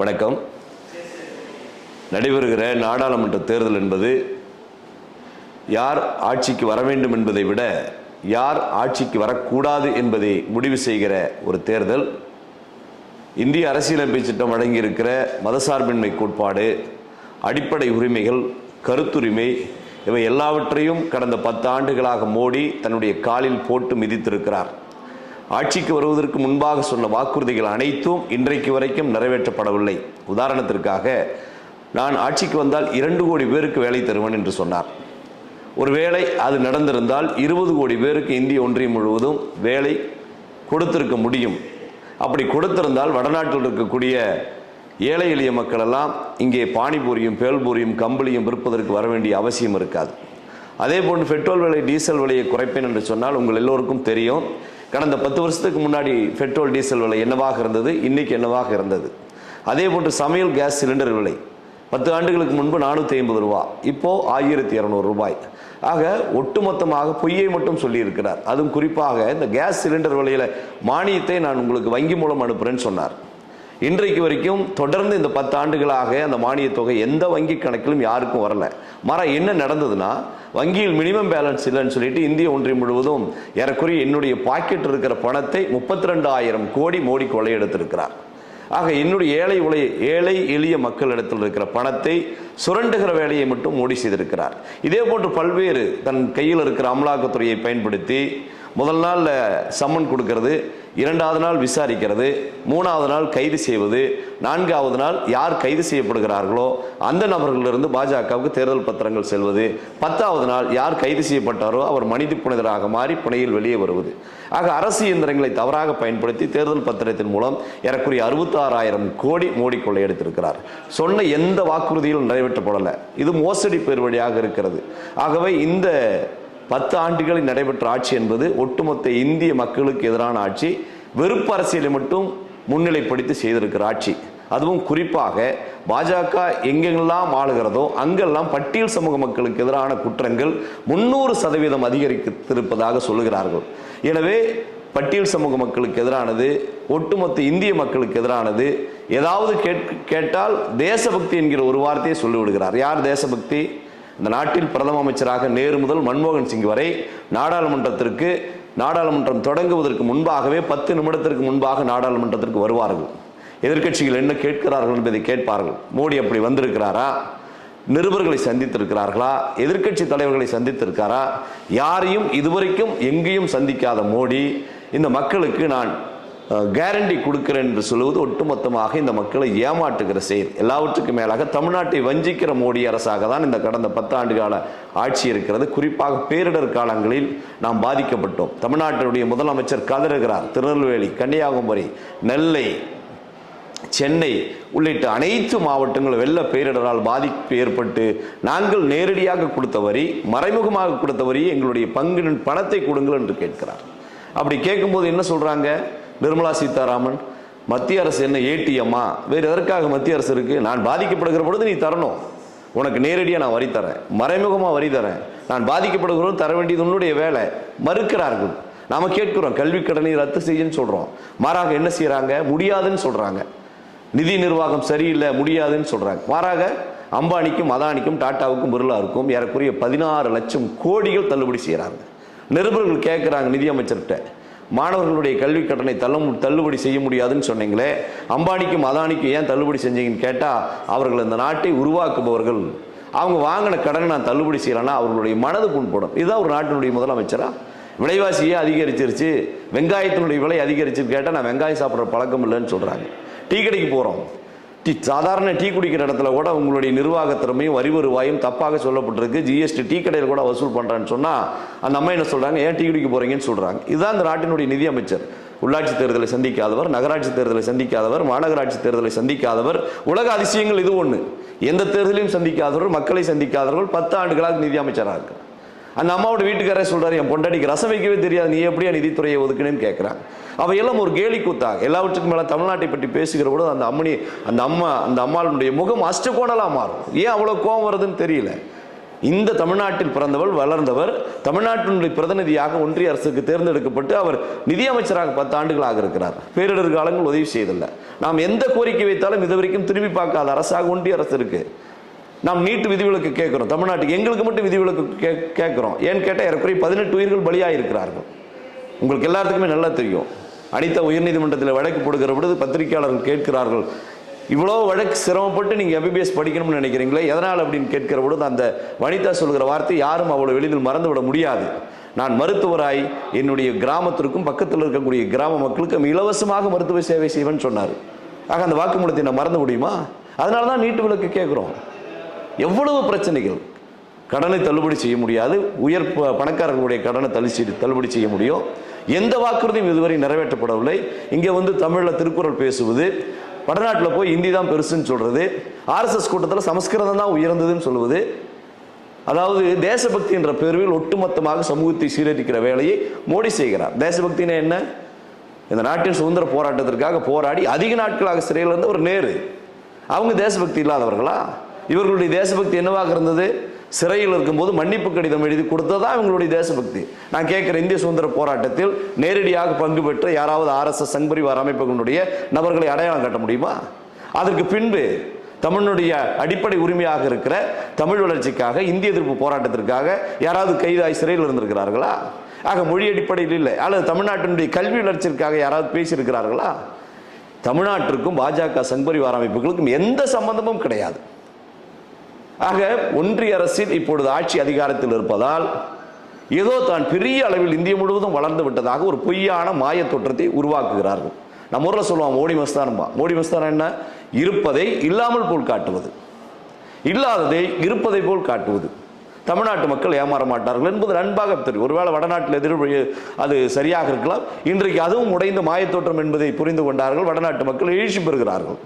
வணக்கம். நடைபெறுகிற நாடாளுமன்ற தேர்தல் என்பது யார் ஆட்சிக்கு வர வேண்டும் என்பதை விட யார் ஆட்சிக்கு வரக்கூடாது என்பதை முடிவு செய்கிற ஒரு தேர்தல். இந்திய அரசியலமைப்பு சட்டம் வழங்கியிருக்கிற மதசார்பின்மை கோட்பாடு அடிப்படை உரிமைகள் கருத்துரிமை இவை எல்லாவற்றையும் கடந்த பத்து ஆண்டுகளாக மோடி தன்னுடைய காலில் போட்டு மிதித்திருக்கிறார். ஆட்சிக்கு வருவதற்கு முன்பாக சொன்ன வாக்குறுதிகள் அனைத்தும் இன்றைக்கு வரைக்கும் நிறைவேற்றப்படவில்லை. உதாரணத்திற்காக நான் ஆட்சிக்கு வந்தால் இரண்டு கோடி பேருக்கு வேலை தருவேன் என்று சொன்னார். ஒருவேளை அது நடந்திருந்தால் இருபது கோடி பேருக்கு இந்திய ஒன்றியம் முழுவதும் வேலை கொடுத்திருக்க முடியும். அப்படி கொடுத்திருந்தால் வடநாட்டில் இருக்கக்கூடிய ஏழை எளிய மக்கள் எல்லாம் இங்கே பானிபூரியும் பேல்பூரியும் கம்பளியும் விற்பதற்கு வர வேண்டிய அவசியம் இருக்காது. அதே போன்று பெட்ரோல் விலை டீசல் விலையை குறைப்பேன் என்று சொன்னால் உங்கள் எல்லோருக்கும் தெரியும். கடந்த பத்து வருஷத்துக்கு முன்னாடி பெட்ரோல் டீசல் விலை என்னவாக இருந்தது? இன்றைக்கி என்னவாக இருந்தது? அதே போன்று சமையல் கேஸ் சிலிண்டர் விலை பத்து ஆண்டுகளுக்கு முன்பு நானூற்றி ஐம்பது ரூபா இப்போது ஆயிரத்தி இரநூறு ரூபாய். ஆக ஒட்டுமொத்தமாக பொய்யை மட்டும் சொல்லியிருக்கிறார். அதுவும் குறிப்பாக இந்த கேஸ் சிலிண்டர் விலையில் மானியத்தை நான் உங்களுக்கு வங்கி மூலம் அனுப்புகிறேன்னு சொன்னார். இன்றைக்கு வரைக்கும் தொடர்ந்து இந்த பத்து ஆண்டுகளாக அந்த மானியத் தொகை எந்த வங்கி கணக்கிலும் யாருக்கும் வரல. மர என்ன நடந்ததுன்னா வங்கியில் மினிமம் பேலன்ஸ் இல்லைன்னு சொல்லிட்டு இந்திய ஒன்றியம் முழுவதும் ஏறக்குறைய என்னுடைய பாக்கெட் இருக்கிற பணத்தை முப்பத்தி ரெண்டாயிரம் கோடி மோடி கொள்ளையெடுத்திருக்கிறார் ஆக என்னுடைய ஏழை உலை ஏழை எளிய மக்களிடத்தில் இருக்கிற பணத்தை சுரண்டுகிற வேலையை மட்டும் மோடி செய்திருக்கிறார். இதே போன்று பல்வேறு தன் கையில் இருக்கிற அமலாக்கத்துறையை பயன்படுத்தி முதல் நாள் சம்மன் கொடுக்கறது இரண்டாவது நாள் விசாரிக்கிறது மூணாவது நாள் கைது செய்வது நான்காவது நாள் யார் கைது செய்யப்படுகிறார்களோ அந்த நபர்களிலிருந்து பாஜகவுக்கு தேர்தல் பத்திரங்கள் செல்வது பத்தாவது நாள் யார் கைது செய்யப்பட்டாரோ அவர் மனித புனிதராக மாறி புனையில் வெளியே வருவது. ஆக அரசு இயந்திரங்களை தவறாக பயன்படுத்தி தேர்தல் பத்திரத்தின் மூலம் ஏறக்குறைய அறுபத்தாறாயிரம் கோடி மோடி கொள்ளையடித்திருக்கிறார் சொன்ன எந்த வாக்குறுதியிலும் நிறைவேற்றப்படலை. இது மோசடி பேர் வழியாக இருக்கிறது. ஆகவே இந்த பத்து ஆண்டுகளில் நடைபெற்ற ஆட்சி என்பது ஒட்டுமொத்த இந்திய மக்களுக்கு எதிரான ஆட்சி வெறுப்பு அரசியலை மட்டும் முன்னிலைப்படுத்தி செய்திருக்கிற ஆட்சி. அதுவும் குறிப்பாக பாஜக எங்கெங்கெல்லாம் ஆளுகிறதோ அங்கெல்லாம் பட்டியல் சமூக மக்களுக்கு எதிரான குற்றங்கள் முன்னூறு சதவீதம் அதிகரித்திருப்பதாக சொல்லுகிறார்கள். எனவே பட்டியல் சமூக மக்களுக்கு எதிரானது ஒட்டுமொத்த இந்திய மக்களுக்கு எதிரானது ஏதாவது கேட் கேட்டால் தேசபக்தி என்கிற ஒரு வார்த்தையை சொல்லிவிடுகிறார். யார் தேசபக்தி? இந்த நாட்டில் பிரதம அமைச்சராக நேரு முதல் மன்மோகன் சிங் வரை நாடாளுமன்றத்திற்கு நாடாளுமன்றம் தொடங்குவதற்கு முன்பாகவே பத்து நிமிடத்திற்கு முன்பாக நாடாளுமன்றத்திற்கு வருவார்கள். எதிர்க்கட்சிகள் என்ன கேட்கிறார்கள் என்பதை கேட்பார்கள். மோடி அப்படி வந்திருக்கிறாரா? நிருபர்களை சந்தித்திருக்கிறார்களா? எதிர்க்கட்சி தலைவர்களை சந்தித்திருக்காரா? யாரையும் இதுவரைக்கும் எங்கேயும் சந்திக்காத மோடி இந்த மக்களுக்கு நான் கேரண்டி கொடுக்கிறேன் என்று சொல்வது ஒட்டுமொத்தமாக இந்த மக்களை ஏமாற்றுகிற செயல். எல்லாவற்றுக்கும் மேலாக தமிழ்நாட்டை வஞ்சிக்கிற மோடி அரசாக தான் இந்த கடந்த பத்தாண்டு கால ஆட்சி இருக்கிறது. குறிப்பாக பேரிடர் காலங்களில் நாம் பாதிக்கப்பட்டோம். தமிழ்நாட்டினுடைய முதலமைச்சர் கதறுகிறார். திருநெல்வேலி கன்னியாகுமரி நெல்லை சென்னை உள்ளிட்ட அனைத்து மாவட்டங்களும் வெள்ள பேரிடரால் பாதிப்பு ஏற்பட்டு நாங்கள் நேரடியாக கொடுத்த வரி மறைமுகமாக கொடுத்த வரி எங்களுடைய பங்கின் பணத்தை கொடுங்கள் என்று கேட்கிறார். அப்படி கேட்கும்போது என்ன சொல்கிறாங்க நிர்மலா சீதாராமன் மத்திய அரசு என்ன ஏடிஎம்மா? வேறு எதற்காக மத்திய அரசு இருக்குது நான் பாதிக்கப்படுகிற பொழுது நீ தரணும். உனக்கு நேரடியாக நான் வரி தரேன். மறைமுகமாக வரி தரேன். நான் பாதிக்கப்படுகிறோம் தர வேண்டியது உன்னுடைய வேலை. மறுக்கிறார்கள். நாம் கேட்கிறோம் கல்வி கடனை ரத்து செய்யன்னு சொல்கிறோம் மாறாக என்ன செய்கிறாங்க முடியாதுன்னு சொல்கிறாங்க நிதி நிர்வாகம் சரியில்லை முடியாதுன்னு சொல்கிறாங்க மாறாக அம்பானிக்கும் அதானிக்கும் டாட்டாவுக்கும் பிர்லாவுக்கும் ஏறக்குறைய பதினாறு லட்சம் கோடிகள் தள்ளுபடி செய்கிறாங்க நிருபர்கள் கேட்குறாங்க நிதியமைச்சர்கிட்ட. மாணவர்களுடைய கல்வி கட்டணை தள்ளும் தள்ளுபடி செய்ய முடியாதுன்னு சொன்னீங்களே அம்பானிக்கும் அதானிக்கும் ஏன் தள்ளுபடி செஞ்சீங்கன்னு கேட்டால் அவர்கள் இந்த நாட்டை உருவாக்குபவர்கள். அவங்க வாங்கின கடனை நான் தள்ளுபடி செய்யலைன்னா அவர்களுடைய மனது புண்படும். இதுதான் ஒரு நாட்டினுடைய முதலமைச்சரா? விலைவாசியே அதிகரிச்சிருச்சு. வெங்காயத்தினுடைய விலை அதிகரிச்சுன்னு கேட்டால் நான் வெங்காயம் சாப்பிட்ற பழக்கம் இல்லைன்னு சொல்கிறாங்க டீ கடைக்கு போகிறோம் டீ சாதாரண டீ குடிக்கிற இடத்துல கூட உங்களுடைய நிர்வாக திறமையும் வரி வருவாயும் தப்பாக சொல்லப்பட்டிருக்கு. ஜிஎஸ்டி டீ கடையில் கூட வசூல் பண்ணுறேன்னு சொன்னால் அந்த அம்மா என்ன சொல்கிறாங்க ஏன் டீ குடிக்க போகிறீங்கன்னு சொல்கிறாங்க இதுதான் அந்த நாட்டினுடைய நிதி அமைச்சர். உள்ளாட்சி தேர்தலை சந்திக்காதவர் நகராட்சி தேர்தலை சந்திக்காதவர் மாநகராட்சி தேர்தலை சந்திக்காதவர். உலக அதிசயங்கள் இது ஒன்று எந்த தேர்தலையும் சந்திக்காதவர்கள் மக்களை சந்திக்காதவர்கள் பத்து ஆண்டுகளாக நிதியமைச்சராக இருக்கிறார் அந்த அம்மாவோட வீட்டுக்காரே சொல்கிறார் என் பொண்டாட்டிக்கு ரசம் வைக்கவே தெரியாது நீ எப்படியா நிதித்துறையை ஒதுக்குனேன்னு கேட்குறாங்க அவையெல்லாம் ஒரு கேலி கூத்தாக எல்லாவற்றுக்கும் மேலே தமிழ்நாட்டை பற்றி பேசுகிற போது அந்த அம்மனி அந்த அம்மா அந்த அம்மாளுடைய முகம் அஷ்டகோணலாக மாறும். ஏன் அவ்வளோ கோபம் வருதுன்னு தெரியல. இந்த தமிழ்நாட்டில் பிறந்தவர் வளர்ந்தவர் தமிழ்நாட்டினுடைய பிரதிநிதியாக ஒன்றிய அரசுக்கு தேர்ந்தெடுக்கப்பட்டு அவர் நிதியமைச்சராக பத்து ஆண்டுகளாக இருக்கிறார். பேரிடர் காலங்கள் உதவி செய்தில்லை. நாம் எந்த கோரிக்கை வைத்தாலும் இது வரைக்கும் திரும்பி பார்க்காத அரசாக ஒன்றிய அரசு இருக்குது நாம் நீட்டு விதிவிலக்கு கேட்குறோம். தமிழ்நாட்டுக்கு எங்களுக்கு மட்டும் விதிவிலக்கு கே கேட்குறோம். ஏன்னு கேட்டால் ஏறக்குறைய பதினெட்டு உயிர்கள் பலியாக இருக்கிறார்கள் உங்களுக்கு எல்லாத்துக்குமே நல்லா தெரியும். அனிதா உயர்நீதிமன்றத்தில் வழக்கு போடுகிற பொழுது பத்திரிகையாளர்கள் கேட்கிறார்கள் இவ்வளோ வழக்கு சிரமப்பட்டு நீங்கள் எம்பிபிஎஸ் படிக்கணும்னு நினைக்கிறீங்களே எதனால்? அப்படின்னு கேட்கிற பொழுது அந்த வனிதா சொல்கிற வார்த்தை யாரும் அவ்வளோ எளிதில் மறந்துவிட முடியாது. நான் மருத்துவராய் என்னுடைய கிராமத்திற்கும் பக்கத்தில் இருக்கக்கூடிய கிராம மக்களுக்கும் இலவசமாக மருத்துவ சேவை செய்வேன்னு சொன்னார். ஆக அந்த வாக்குமூலத்தை நான் மறந்து முடியுமா? அதனால தான் நீட்டு விளக்கு கேட்குறோம். எவ்வளவு பிரச்சனைகள்? கடனை தள்ளுபடி செய்ய முடியாது. உயர் ப- பணக்காரர்களுடைய கடனை தள்ளி தள்ளுபடி செய்ய முடியும். எந்த வாக்குறுதியும் இதுவரை நிறைவேற்றப்படவில்லை. இங்கே வந்து தமிழில் திருக்குறள் பேசுவது வடநாட்டில் போய் ஹிந்தி தான் பெருசுன்னு சொல்கிறது ஆர்எஸ்எஸ் கூட்டத்தில் சமஸ்கிருதம் தான் உயர்ந்ததுன்னு சொல்லுவது. அதாவது தேசபக்தி என்ற பெயரில் ஒட்டுமொத்தமாக சமூகத்தை சீரழிக்கிற வேலையை மோடி செய்கிறார். தேசபக்தினா என்ன? இந்த நாட்டின் சுதந்திர போராட்டத்திற்காக போராடி அதிக நாட்களாக சிறையில் இருந்த ஒரு நேரு. அவங்க தேசபக்தி இல்லாதவர்களா? இவர்களுடைய தேசபக்தி என்னவாக இருந்தது? சிறையில் இருக்கும்போது மன்னிப்பு கடிதம் எழுதி கொடுத்ததா இவங்களுடைய தேசபக்தி? நான் கேட்குற இந்திய சுதந்திர போராட்டத்தில் நேரடியாக பங்கு பெற்ற யாராவது ஆர்எஸ்எஸ் சங்பரிவார் அமைப்புகளுடைய நபர்களை அடையாளம் காட்ட முடியுமா? அதற்கு பின்பு தமிழனுடைய அடிப்படை உரிமையாக இருக்கிற தமிழ் வளர்ச்சிக்காக இந்திய எதிர்ப்பு போராட்டத்திற்காக யாராவது கைதாய் சிறையில் இருந்திருக்கிறார்களா? ஆக மொழி அடிப்படையில் இல்லை. அல்லது தமிழ்நாட்டினுடைய கல்வி வளர்ச்சிக்காக யாராவது பேசியிருக்கிறார்களா? தமிழ்நாட்டிற்கும் பாஜக சங்பரிவார அமைப்புகளுக்கும் எந்த சம்பந்தமும் கிடையாது. ஆக ஒன்றிய அரசில் இப்பொழுது ஆட்சி அதிகாரத்தில் இருப்பதால் ஏதோ தான் பெரிய அளவில் இந்திய முழுவதும் வளர்ந்து விட்டதாக ஒரு பொய்யான மாய தோற்றத்தை உருவாக்குகிறார்கள். நம்ம ஊரில் சொல்லுவோம் மோடி மஸ்தானம்பா மோடி மஸ்தானம் என்ன? இருப்பதை இல்லாமல் போல் காட்டுவது. இல்லாததை இருப்பதை போல் காட்டுவது. தமிழ்நாட்டு மக்கள் ஏமாற மாட்டார்கள் என்பது நண்பாக தெரியும். ஒருவேளை வடநாட்டில் எதிர் அது சரியாக இருக்கலாம். இன்றைக்கு அதுவும் உடைந்த மாயத்தோற்றம் என்பதை புரிந்து கொண்டார்கள். வடநாட்டு மக்கள் எழுச்சி பெறுகிறார்கள்.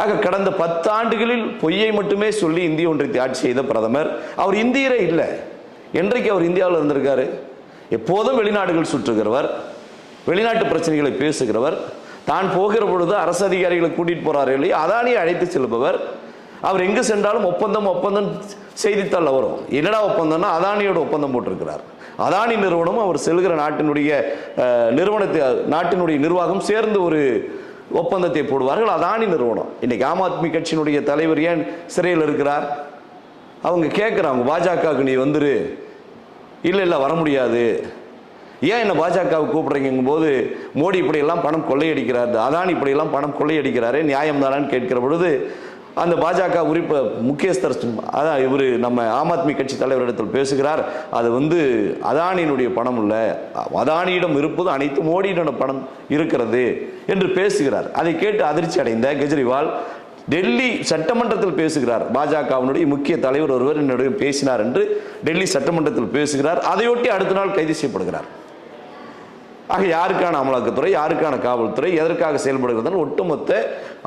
ஆக கடந்த பத்தாண்டுகளில் பொய்யை மட்டுமே சொல்லி இந்திய ஒன்றியத்தை ஆட்சி செய்த பிரதமர் அவர் இந்தியரே இல்லை. என்றைக்கு அவர் இந்தியாவில் இருந்திருக்காரு? எப்போதும் வெளிநாடுகள் சுற்றுகிறவர் வெளிநாட்டு பிரச்சனைகளை பேசுகிறவர் தான் போகிற பொழுது அரசு அதிகாரிகளை கூட்டிகிட்டு போறாரு இல்லையா? அதானியை அழைத்து செல்பவர். அவர் எங்கு சென்றாலும் ஒப்பந்தம் ஒப்பந்தம் செய்தித்தாளில் வரும் என்னடா ஒப்பந்தம்னா அதானியோட ஒப்பந்தம் போட்டிருக்கிறார். அதானி நிறுவனம் அவர் செல்கிற நாட்டினுடைய நிறுவனத்தை நாட்டினுடைய நிர்வாகம் சேர்ந்து ஒரு ஒப்பந்தத்தை போடுவார்கள். அதானி நிறுவனம். இன்றைக்கி ஆம் ஆத்மி கட்சியினுடைய தலைவர் ஏன் சிறையில் இருக்கிறார்? அவங்க கேட்குறாங்க பாஜகவுக்கு நீ வந்துரு. இல்லை இல்லை வர முடியாது. ஏன் என்ன பாஜகவை கூப்பிட்றீங்கும்போது மோடி இப்படியெல்லாம் பணம் கொள்ளையடிக்கிறார். அதானி இப்படியெல்லாம் பணம் கொள்ளையடிக்கிறாரு நியாயம் தானான்னு கேட்கிற பொழுது அந்த பாஜக உறுப்பு முக்கியஸ்தர் அதான் இவர் நம்ம ஆம் ஆத்மி கட்சி தலைவரிடத்தில் பேசுகிறார். அது வந்து அதானியினுடைய பணம் இல்லை. அதானியிடம் இருப்பது அனைத்து மோடியிடம் பணம் இருக்கிறது என்று பேசுகிறார். அதை கேட்டு அதிர்ச்சி அடைந்த கெஜ்ரிவால் டெல்லி சட்டமன்றத்தில் பேசுகிறார். பாஜகவினுடைய முக்கிய தலைவர் ஒருவர் என்னுடைய பேசினார் என்று டெல்லி சட்டமன்றத்தில் பேசுகிறார். அதையொட்டி அடுத்த நாள் கைது செய்யப்படுகிறார். ஆக யாருக்கான அமலாக்கத்துறை யாருக்கான காவல்துறை எதற்காக செயல்படுகிறது ஒட்டுமொத்த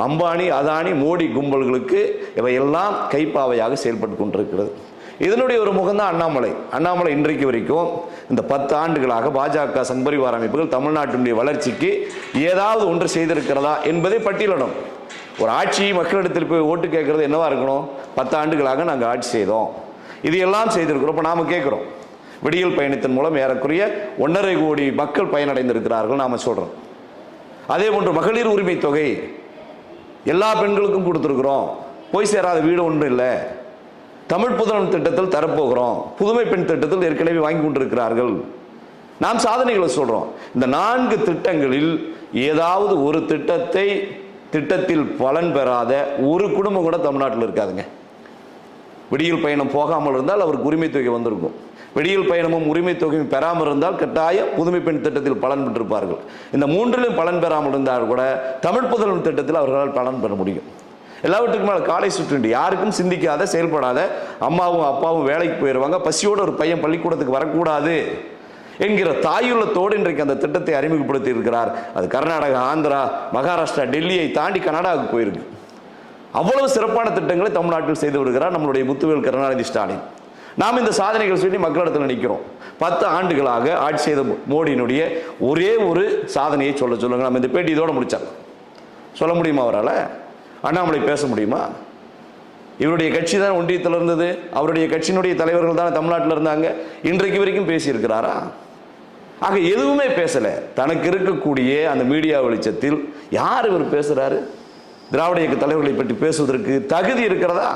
அம்பானி அதானி மோடி கும்பல்களுக்கு இவையெல்லாம் கைப்பாவையாக செயல்பட்டு கொண்டிருக்கிறது. இதனுடைய ஒரு முகம்தான் அண்ணாமலை. அண்ணாமலை இன்றைக்கு வரைக்கும் இந்த பத்து ஆண்டுகளாக பாஜக சங்பரிவார அமைப்புகள் தமிழ்நாட்டினுடைய வளர்ச்சிக்கு ஏதாவது ஒன்று செய்திருக்கிறதா என்பதை பட்டியலிடும் ஒரு ஆட்சி மக்களிடத்தில் போய் ஓட்டு கேட்கறது என்னவா இருக்கணும்? பத்து ஆண்டுகளாக நாங்கள் ஆட்சி செய்தோம். இது எல்லாம் செய்திருக்கிறோம். இப்போ நாம் கேட்குறோம். விடியல் பயணத்தின் மூலம் ஏறக்குறைய ஒன்றரை கோடி மக்கள் பயனடைந்திருக்கிறார்கள் நாம் சொல்கிறோம் அதே போன்று மகளிர் உரிமை தொகை எல்லா பெண்களுக்கும் கொடுத்துருக்குறோம். போய் சேராத வீடு ஒன்றும் இல்லை. தமிழ் புதனம் திட்டத்தில் தரப்போகிறோம். புதுமை பெண் திட்டத்தில் ஏற்கனவே வாங்கி கொண்டிருக்கிறார்கள். நாம் சாதனைகளை சொல்கிறோம் இந்த நான்கு திட்டங்களில் ஏதாவது ஒரு திட்டத்தை திட்டத்தில் பலன் பெறாத ஒரு குடும்பம் கூட தமிழ்நாட்டில் இருக்காதுங்க. விடியல் பயணம் போகாமல் இருந்தால் அவருக்கு உரிமை தொகை வந்திருக்கும். விடியல் பயணமும் உரிமை தொகையும் பெறாமல் இருந்தால் கட்டாயம் புதுமை பெண் திட்டத்தில் பலன் பெற்றிருப்பார்கள். இந்த மூன்றிலும் பலன் பெறாமல் இருந்தால் கூட தமிழ் புதல்வன் திட்டத்தில் அவர்களால் பலன் பெற முடியும். எல்லாவற்றுக்கும் மேலே காலை சுற்றுண்டு. யாருக்கும் சிந்திக்காத செயல்படாத அம்மாவும் அப்பாவும் வேலைக்கு போயிடுவாங்க பசியோட ஒரு பையன் பள்ளிக்கூடத்துக்கு வரக்கூடாது என்கிற தாயுள்ளத்தோடு இன்றைக்கு அந்த திட்டத்தை அறிமுகப்படுத்தி இருக்கிறார் அது கர்நாடகா ஆந்திரா மகாராஷ்டிரா டெல்லியை தாண்டி கனடாவுக்கு போயிருக்கு. அவ்வளவு சிறப்பான திட்டங்களை தமிழ்நாட்டில் செய்து வருகிறார் நம்மளுடைய முத்துவேல் கருணாநிதி ஸ்டாலின். நாம் இந்த சாதனைகள் சொல்லி மக்களிடத்தில் நிற்கிறோம் பத்து ஆண்டுகளாக ஆட்சி செய்த மோடியினுடைய ஒரே ஒரு சாதனையை சொல்ல சொல்லுங்க. நம்ம இந்த பேட்டி இதோட முடிச்சாங்க சொல்ல முடியுமா அவரால்? அண்ணாமலை பேச முடியுமா? இவருடைய கட்சி தான் ஒன்றியத்தில் இருந்தது. அவருடைய கட்சியினுடைய தலைவர்கள் தான் தமிழ்நாட்டில் இருந்தாங்க. இன்றைக்கு வரைக்கும் பேசியிருக்கிறாரா? ஆக எதுவுமே பேசலை. தனக்கு இருக்கக்கூடிய அந்த மீடியா வெளிச்சத்தில் யார் இவர் பேசுகிறாரு திராவிட இயக்க தலைவர்களை பற்றி பேசுவதற்கு தகுதி இருக்கிறதா?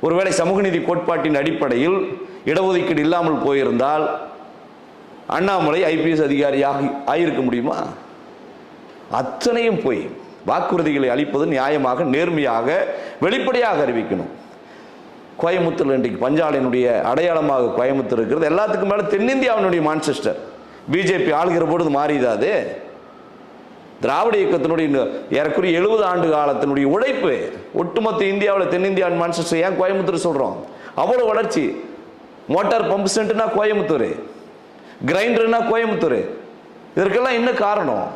ஒருவேளை சமூக நீதி கோட்பாட்டின் அடிப்படையில் இடஒதுக்கீடு இல்லாமல் போயிருந்தால் அண்ணாமலை ஐபிஎஸ் அதிகாரியாக ஆகியிருக்க முடியுமா? அத்தனையும் போய் வாக்குறுதிகளை அளிப்பது நியாயமாக நேர்மையாக வெளிப்படையாக அறிவிக்கணும். கோயம்புத்தூர் இன்றைக்கு பஞ்சாலையினுடைய அடையாளமாக கோயம்புத்தூர் இருக்கிறது. எல்லாத்துக்கும் மேலே தென்னிந்தியாவினுடைய மான்செஸ்டர். பிஜேபி ஆளுகிற பொழுது மாறிதாது திராவிட இயக்கத்தினுடைய ஏறக்குறைய எழுபது ஆண்டு காலத்தினுடைய உழைப்பு ஒட்டுமொத்த இந்தியாவில் தென்னிந்தியா மான்செஸ்டர் ஏன் கோயம்புத்தூர் சொல்கிறோம் அவ்வளோ வளர்ச்சி. மோட்டார் பம்ப் சென்ட்னா கோயம்புத்தூர் கிரைண்டர்னா கோயம்புத்தூர். இதற்கெல்லாம் என்ன காரணம்?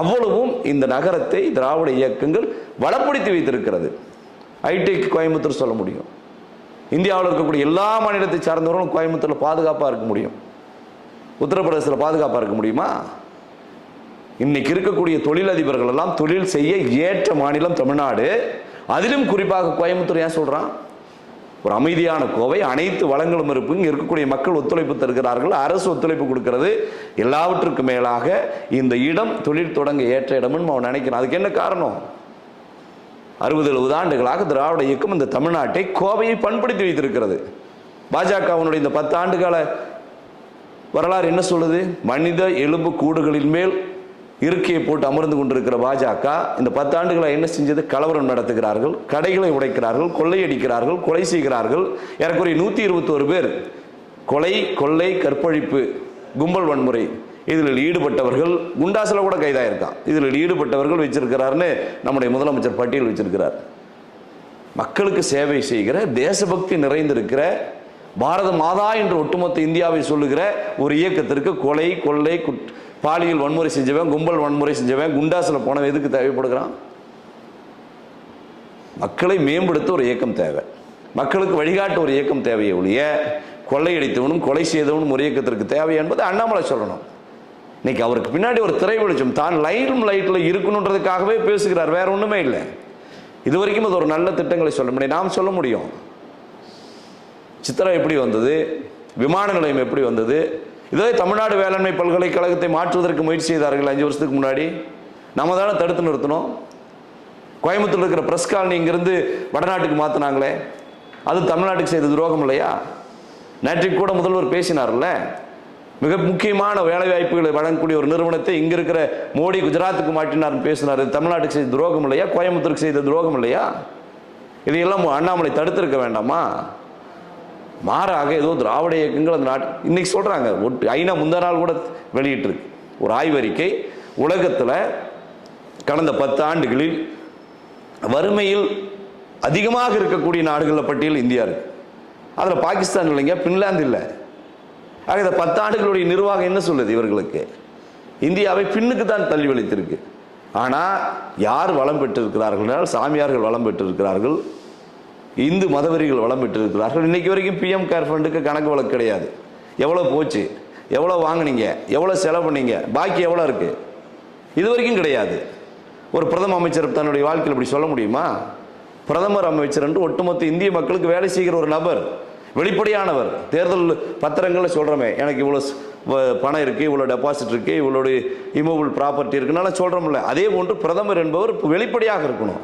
அவ்வளவும் இந்த நகரத்தை திராவிட இயக்கங்கள் வளப்படுத்தி வைத்திருக்கிறது. ஐடிக்கு கோயம்புத்தூர் சொல்ல முடியும். இந்தியாவில் இருக்கக்கூடிய எல்லா மாநிலத்தை சார்ந்தவர்களும் கோயம்புத்தூரில் பாதுகாப்பாக இருக்க முடியும். உத்தரப்பிரதேசத்தில் பாதுகாப்பாக இருக்க முடியுமா? இன்னைக்கு இருக்கக்கூடிய தொழிலதிபர்கள் எல்லாம் தொழில் செய்ய ஏற்ற மாநிலம் தமிழ்நாடு. அதிலும் குறிப்பாக கோயம்புத்தூர் ஏன் சொல்கிறான் ஒரு அமைதியான கோவை அனைத்து வளங்களும் இருப்பு. இருக்கக்கூடிய மக்கள் ஒத்துழைப்பு தருகிறார்கள். அரசு ஒத்துழைப்பு கொடுக்கிறது. எல்லாவற்றுக்கும் மேலாக இந்த இடம் தொழில் தொடங்க ஏற்ற இடம்னு அவன் நினைக்கிறான். அதுக்கு என்ன காரணம்? அறுபது எழுபது ஆண்டுகளாக திராவிட இயக்கம் இந்த தமிழ்நாட்டை கோவையை பண்படுத்தி வைத்திருக்கிறது. பாஜகவினுடைய இந்த பத்து ஆண்டுகால வரலாறு என்ன சொல்லுது? மனித எலும்பு கூடுகளின் மேல் இருக்கையை போட்டு அமர்ந்து கொண்டிருக்கிற பாஜக இந்த பத்தாண்டுகளை என்ன செஞ்சது? கலவரம் நடத்துகிறார்கள் கடைகளை உடைக்கிறார்கள் கொள்ளையடிக்கிறார்கள் கொலை செய்கிறார்கள். ஏறக்குறைய நூற்றி இருபத்தோரு பேர் கொலை கொள்ளை கற்பழிப்பு கும்பல் வன்முறை இதில் ஈடுபட்டவர்கள் குண்டாசில் கூட கைதாயிருக்கான். இதில் ஈடுபட்டவர்கள் வச்சிருக்கிறாருன்னு நம்முடைய முதலமைச்சர் பட்டியல் வச்சிருக்கிறார். மக்களுக்கு சேவை செய்கிற தேசபக்தி நிறைந்திருக்கிற பாரத மாதா என்று ஒட்டுமொத்த இந்தியாவை சொல்லுகிற ஒரு இயக்கத்திற்கு கொலை கொள்ளை குட்- பாலியல் வன்முறை செஞ்சவன் கும்பல் வன்முறை செஞ்சவன் குண்டாசில் போனவன் எதுக்கு தேவைப்படுகிறான்? மக்களை மேம்படுத்த ஒரு இயக்கம் தேவை. மக்களுக்கு வழிகாட்ட ஒரு இயக்கம் தேவையே ஒழிய கொள்ளையடித்தவனும் கொலை செய்தவனும் ஒரு இயக்கத்திற்கு தேவை என்பது அண்ணாமலை சொல்லணும். இன்னைக்கு அவருக்கு பின்னாடி ஒரு திரை வெளிச்சம். தான் லைட்டும் லைட்டில் இருக்கணுன்றதுக்காகவே பேசுகிறார். வேற ஒன்றுமே இல்லை. இது வரைக்கும் அது ஒரு நல்ல திட்டங்களை சொல்ல முடியும். நாம் சொல்ல முடியும். சித்திரம் எப்படி வந்தது? விமான நிலையம் எப்படி வந்தது? இதே தமிழ்நாடு வேளாண்மை பல்கலைக்கழகத்தை மாற்றுவதற்கு முயற்சி செய்தார்கள் அஞ்சு வருஷத்துக்கு முன்னாடி. நம்ம தானே தடுத்து நிறுத்தணும். கோயம்புத்தூர் இருக்கிற ப்ரெஸ் காலனி இங்கிருந்து வடநாட்டுக்கு மாற்றினாங்களே அது தமிழ்நாட்டுக்கு செய்த துரோகம் இல்லையா? நேற்றைக்கு கூட முதல்வர் பேசினார்ல. மிக முக்கியமான வேலை வாய்ப்புகளை வழங்கக்கூடிய ஒரு நிறுவனத்தை இங்க இருக்கிற மோடி குஜராத்துக்கு மாட்டினார்னு பேசினார். தமிழ்நாட்டுக்கு செய்த துரோகம் இல்லையா? கோயம்புத்தூருக்கு செய்த துரோகம் இல்லையா? இதையெல்லாம் அண்ணாமலை தடுத்திருக்க வேண்டாமா? மாறாக ஏதோ திராவிட இயக்கங்கள் அந்த நாட்டு இன்னைக்கு சொல்கிறாங்க ஒட்டு ஐநா முந்த நாள் கூட வெளியிட்டிருக்கு. ஒரு ஆய்வறிக்கை உலகத்தில் கடந்த பத்து ஆண்டுகளில் வறுமையில் அதிகமாக இருக்கக்கூடிய நாடுகளில் பட்டியல் இந்தியா இருக்கு. அதில் பாகிஸ்தான் இல்லைங்க பின்லாந்து இல்லை. ஆக இந்த பத்தாண்டுகளுடைய நிர்வாகம் என்ன சொல்லுது இவர்களுக்கு? இந்தியாவை பின்னுக்கு தான் தள்ளி வலித்திருக்கு. ஆனால் யார் வளம் பெற்றிருக்கிறார்கள் என்றால் சாமியார்கள் வளம் பெற்றிருக்கிறார்கள். இந்து மதவெறிகள் வளம் பெற்றிருக்கிறார்கள் இன்னைக்கு வரைக்கும் பிஎம் கேர் ஃபண்டுக்கு கணக்கு வழக்கு கிடையாது. எவ்வளோ போச்சு? எவ்வளோ வாங்குனீங்க? எவ்வளோ செலவு பண்ணீங்க? பாக்கி எவ்வளோ இருக்குது இது வரைக்கும் கிடையாது. ஒரு பிரதம அமைச்சர் தன்னுடைய வாழ்க்கையில் இப்படி சொல்ல முடியுமா? பிரதமர் அமைச்சர் என்று ஒட்டுமொத்த இந்திய மக்களுக்கு வேலை செய்கிற ஒரு நபர் வெளிப்படையானவர். தேர்தல் பத்திரங்களில் சொல்கிறோமே எனக்கு இவ்வளோ வ- பணம் இருக்குது இவ்வளோ டெபாசிட் இருக்குது இவ்வளோடைய இமோபிள் ப்ராப்பர்ட்டி இருக்குனால சொல்கிறோம்ல அதே போன்று பிரதமர் என்பவர் வெளிப்படையாக இருக்கணும்.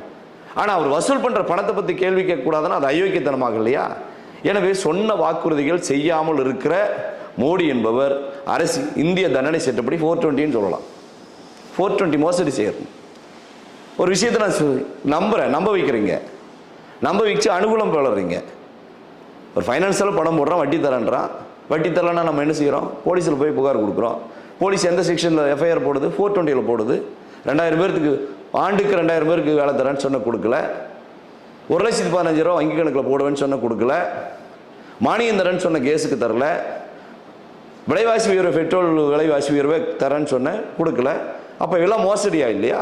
ஆனால் அவர் வசூல் பண்ணுற பணத்தை பற்றி கேள்வி கேட்கக்கூடாதுன்னா அது அயோக்கியத்தனமாக இல்லையா? எனவே சொன்ன வாக்குறுதிகள் செய்யாமல் இருக்கிற மோடி என்பவர் அரசு இந்திய தண்டனை சட்டப்படி ஃபோர் டுவெண்ட்டின்னு சொல்லலாம். ஃபோர் டுவெண்ட்டி மோசடி செய்யணும் ஒரு விஷயத்தை நான் சொ- நம்ப வைக்கிறீங்க. நம்ப வச்சு அனுகூலம் வளர்றீங்க. ஒரு ஃபைனான்ஸில் பணம் போடுறான் வட்டி தரேன்றான். வட்டி தரலன்னா நம்ம என்ன செய்கிறோம் போலீஸில் போய் புகார் கொடுக்குறோம். போலீஸ் எந்த செக்ஷனில் எஃப்ஐஆர் போடுது? ஃபோர் டுவெண்ட்டியில் போடுது. ரெண்டாயிரம் பேர்த்துக்கு ஆண்டுக்கு ரெண்டாயிரம் பேருக்கு வேலை தரேன்னு சொன்ன கொடுக்கல. ஒரு லட்சத்து பதினஞ்சு ரூபா வங்கி கணக்கில் போடுவேன்னு சொன்ன கொடுக்கல. மானியம் தரேன்னு சொன்ன கேஸுக்கு தரல. விலைவாசி உயர்வு பெட்ரோல் விலைவாசி உயர்வை தரேன்னு சொன்னேன் கொடுக்கல. அப்போ இதெல்லாம் மோசடியா இல்லையா?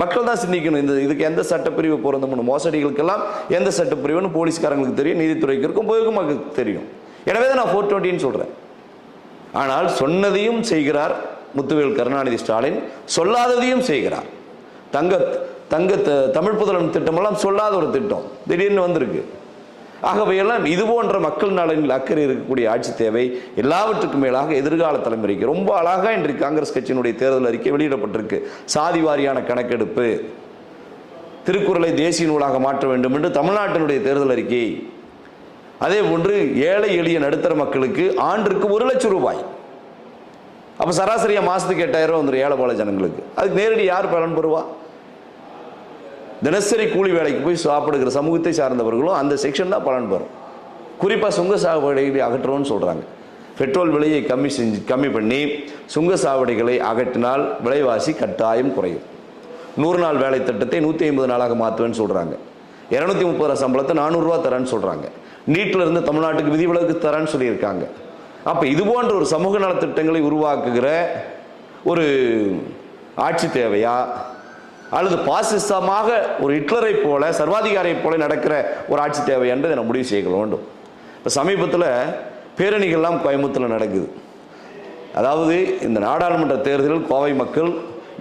மக்கள் தான் சிந்திக்கணும். இந்த இதுக்கு எந்த சட்டப்பிரிவு பொருந்தும் மோசடிகளுக்கெல்லாம் எந்த சட்டப்பிரிவுன்னு போலீஸ்காரங்களுக்கு தெரியும் நீதித்துறைக்கு இருக்கும் பொதுமக்களுக்கு தெரியும். எனவே தான் நான் ஃபோர் டுவெண்ட்டின்னு சொல்கிறேன் ஆனால் சொன்னதையும் செய்கிறார் முத்துவேல் கருணாநிதி ஸ்டாலின். சொல்லாததையும் செய்கிறார். தங்க தங்க தமிழ் புதலன் திட்டமெல்லாம் சொல்லாத ஒரு திட்டம். திடீர்னு வந்திருக்கு. ஆகவையெல்லாம் இது போன்ற மக்கள் நலனில் அக்கறை இருக்கக்கூடிய ஆட்சி தேவை எல்லாவற்றுக்கும் மேலாக எதிர்கால தலைமுறைக்கு. ரொம்ப அழகாக இன்றைக்கு காங்கிரஸ் கட்சியினுடைய தேர்தல் அறிக்கை வெளியிடப்பட்டிருக்கு. சாதி வாரியான கணக்கெடுப்பு. திருக்குறளை தேசிய நூலாக மாற்ற வேண்டும் என்று தமிழ்நாட்டினுடைய தேர்தல் அறிக்கை. அதே போன்று ஏழை எளிய நடுத்தர மக்களுக்கு ஆண்டிற்கு ஒரு லட்சம் ரூபாய். அப்போ சராசரியா மாதத்துக்கு எட்டாயிரம் வந்துடும் ஏழை பால ஜனங்களுக்கு. அதுக்கு நேரடி யார் பலன் பெறுவா? தினசரி கூலி வேலைக்கு போய் சாப்பிடுகிற சமூகத்தை சார்ந்தவர்களும் அந்த செக்ஷன் தான் பலன் பெறும். குறிப்பாக சுங்க சாவடிகளை அகற்றுவோம்னு சொல்கிறாங்க பெட்ரோல் விலையை கம்மி செஞ்சு கம்மி பண்ணி சுங்க சாவடிகளை அகற்றினால் விலைவாசி கட்டாயம் குறையும். நூறு நாள் வேலை திட்டத்தை நூற்றி ஐம்பது நாளாக மாற்றுவேன்னு சொல்கிறாங்க இரநூத்தி முப்பது ரூபா சம்பளத்தை நானூறுரூவா தரேன்னு சொல்கிறாங்க நீட்டில் இருந்து தமிழ்நாட்டுக்கு விதிவிலக்கு தரேன்னு சொல்லியிருக்காங்க. அப்போ இது போன்ற ஒரு சமூக நலத்திட்டங்களை உருவாக்குகிற ஒரு ஆட்சி தேவையா? அல்லது பாசிசமாக ஒரு ஹிட்லரை போல சர்வாதிகாரியை போல நடக்கிற ஒரு ஆட்சி தேவை என்று நம்ம முடிவு செய்ய வேண்டும். இப்போ சமீபத்தில் பேரணிகள்லாம் கோயம்புத்தூரில் நடக்குது. அதாவது இந்த நாடாளுமன்ற தேர்தலில் கோவை மக்கள்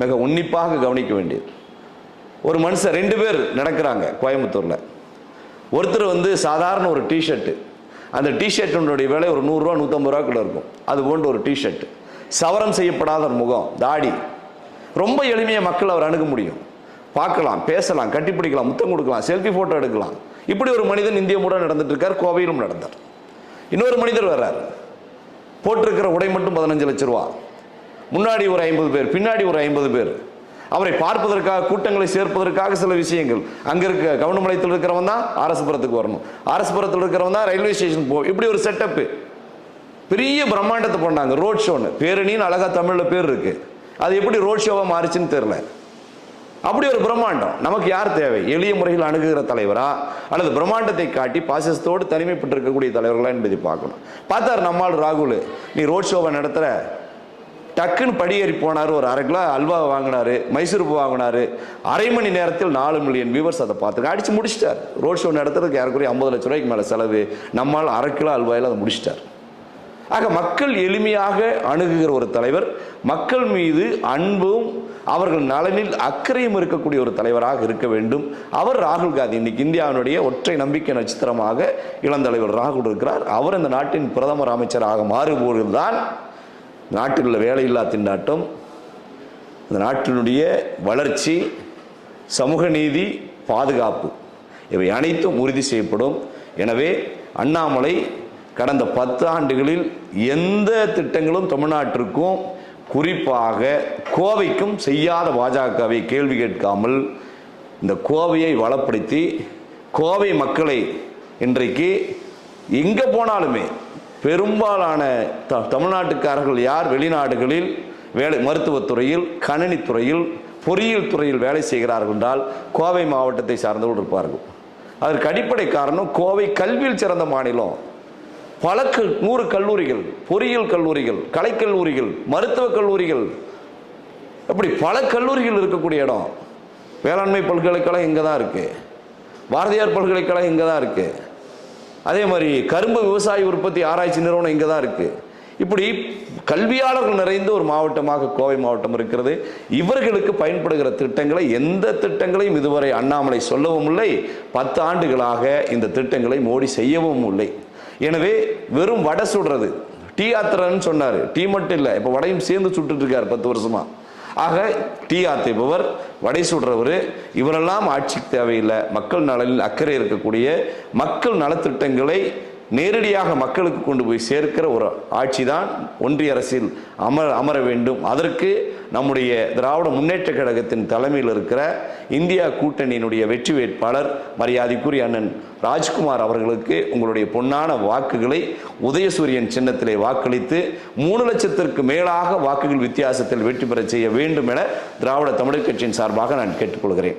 மிக உன்னிப்பாக கவனிக்க வேண்டியது. ஒரு மனுஷன் ரெண்டு பேர் நடக்கிறாங்க கோயம்புத்தூரில். ஒருத்தர் வந்து சாதாரண ஒரு டிஷர்ட்டு அந்த டிஷர்ட்டுடைய விலை ஒரு நூறுரூவா நூற்றம்பது ரூபாக்குள்ளே இருக்கும். அது போன்ற ஒரு டிஷர்ட் சவரம் செய்யப்படாத ஒரு முகம் தாடி. ரொம்ப எளிமையாக மக்கள் அவர் அணுக முடியும். பார்க்கலாம் பேசலாம் கட்டிப்பிடிக்கலாம் முத்தம் கொடுக்கலாம் செல்ஃபி ஃபோட்டோ எடுக்கலாம். இப்படி ஒரு மனிதன் இந்திய மூட நடந்துட்டு இருக்கார் கோவையிலும் நடந்தார். இன்னொரு மனிதர் வர்றார். போட்டிருக்கிற உடை மட்டும் பதினஞ்சு லட்ச ரூபா. முன்னாடி ஒரு ஐம்பது பேர் பின்னாடி ஒரு ஐம்பது பேர். அவரை பார்ப்பதற்காக கூட்டங்களை சேர்ப்பதற்காக சில விஷயங்கள். அங்கே இருக்க கவனமலையத்தில் இருக்கிறவன் தான் அரசுபுரத்துக்கு வரணும். அரசுபுரத்தில் இருக்கிறவன் தான் ரயில்வே ஸ்டேஷன் போகும் இப்படி ஒரு செட்டப்பு பெரிய பிரம்மாண்டத்தை பண்ணாங்க ரோட் ஷோன்னு பேரணின்னு அழகாக தமிழில் பேர் இருக்கு. அது எப்படி ரோட் ஷோவாக மாறிச்சுன்னு தெரில அப்படி ஒரு பிரம்மாண்டம். நமக்கு யார் தேவை? எளிய முறையில் அணுகுகிற தலைவரா? அல்லது பிரம்மாண்டத்தை காட்டி பாசிசத்தோடு தனிமைப்பட்டு இருக்கக்கூடிய தலைவர்களா என்பதை பார்க்கணும். பார்த்தார் நம்மால் ராகுல் நீ ரோட் ஷோவை நடத்துகிற டக்குன்னு படியேறி போனார் ஒரு அரை கிலோ அல்வா வாங்கினாரு மைசூர் பூ வாங்கினாரு. அரை மணி நேரத்தில் நாலு மில்லியன் வியூவர்ஸ் அதை பார்த்து அடித்து முடிச்சிட்டார். ரோட் ஷோ நடத்துறதுக்கு ஏறக்குறைய ஐம்பது லட்ச ரூபாய்க்கு மேலே செலவு நம்மால் அரை கிலோ அல்வாயில் அதை முடிச்சிட்டார். ஆக மக்கள் எளிமையாக அணுகுகிற ஒரு தலைவர் மக்கள் மீது அன்பும் அவர்கள் நலனில் அக்கறையும் இருக்கக்கூடிய ஒரு தலைவராக இருக்க வேண்டும். அவர் ராகுல் காந்தி இன்னைக்கு இந்தியாவினுடைய ஒற்றை நம்பிக்கை நட்சத்திரமாக இளந்தலைவர் ராகுல் இருக்கிறார். அவர் இந்த நாட்டின் பிரதமர் அமைச்சராக மாறுபோதுதான் நாட்டில் உள்ள வேலையில்லா திண்டாட்டம் இந்த நாட்டினுடைய வளர்ச்சி சமூக நீதி பாதுகாப்பு இவை அனைத்தும் உறுதி செய்யப்படும். எனவே அண்ணாமலை கடந்த பத்து ஆண்டுகளில் எந்த திட்டங்களும் தமிழ்நாட்டிற்கும் குறிப்பாக கோவைக்கும் செய்யாத பாஜகவை கேள்வி கேட்காமல் இந்த கோவையை வளப்படுத்தி கோவை மக்களை இன்றைக்கு எங்கே போனாலுமே பெரும்பாலான த தமிழ்நாட்டுக்காரர்கள் யார்? வெளிநாடுகளில் வேலை மருத்துவத்துறையில் கணினித்துறையில் பொறியியல் துறையில் வேலை செய்கிறார்கள் என்றால் கோவை மாவட்டத்தை சார்ந்தவர்கள் இருப்பார்கள். அதற்கு அடிப்படை காரணம் கோவை கல்வியில் சிறந்த மாநிலம். பல க- நூறு கல்லூரிகள் பொறியியல் கல்லூரிகள் கலைக்கல்லூரிகள் மருத்துவக் கல்லூரிகள். அப்படி பல கல்லூரிகள் இருக்கக்கூடிய இடம். வேளாண்மை பல்கலைக்கழகம் இங்கே தான் இருக்குது பாரதியார் பல்கலைக்கழகம் இங்கே தான் இருக்குது அதே மாதிரி கரும்பு விவசாய உற்பத்தி ஆராய்ச்சி நிறுவனம் இங்கே தான் இருக்குது இப்படி கல்வியாளர்கள் நிறைந்த ஒரு மாவட்டமாக கோவை மாவட்டம் இருக்கிறது. இவர்களுக்கு பயன்படுகிற திட்டங்களை எந்த திட்டங்களையும் இதுவரை அண்ணாமலை சொல்லவும் இல்லை. பத்து ஆண்டுகளாக இந்த திட்டங்களை மோடி செய்யவும் இல்லை. எனவே வெறும் வடை சுடுறது. டீ ஆத்திரன்னு சொன்னார். டீ மட்டும் இல்லை இப்போ வடையும் சேர்ந்து சுட்டுட்டு இருக்கார் பத்து வருஷமாக ஆக டி ஆத்திப்பவர் வடை சுடுறவர் இவரெல்லாம் ஆட்சிக்கு தேவையில்லை. மக்கள் நலனில் அக்கறை இருக்கக்கூடிய மக்கள் நலத்திட்டங்களை நேரடியாக மக்களுக்கு கொண்டு போய் சேர்க்கிற ஒரு ஆட்சி தான் ஒன்றிய அரசில் அமர அமர வேண்டும். அதற்கு நம்முடைய திராவிட முன்னேற்ற கழகத்தின் தலைமையில் இருக்கிற இந்தியா கூட்டணியினுடைய வெற்றி வேட்பாளர் மரியாதைக்குரிய அண்ணன் ராஜ்குமார் அவர்களுக்கு உங்களுடைய பொன்னான வாக்குகளை உதயசூரியன் சின்னத்திலே வாக்களித்து மூணு லட்சத்திற்கு மேலாக வாக்குகள் வித்தியாசத்தில் வெற்றி பெறச் செய்ய வேண்டும் என திராவிட தமிழர் கட்சியின் சார்பாக நான் கேட்டுக்கொள்கிறேன்.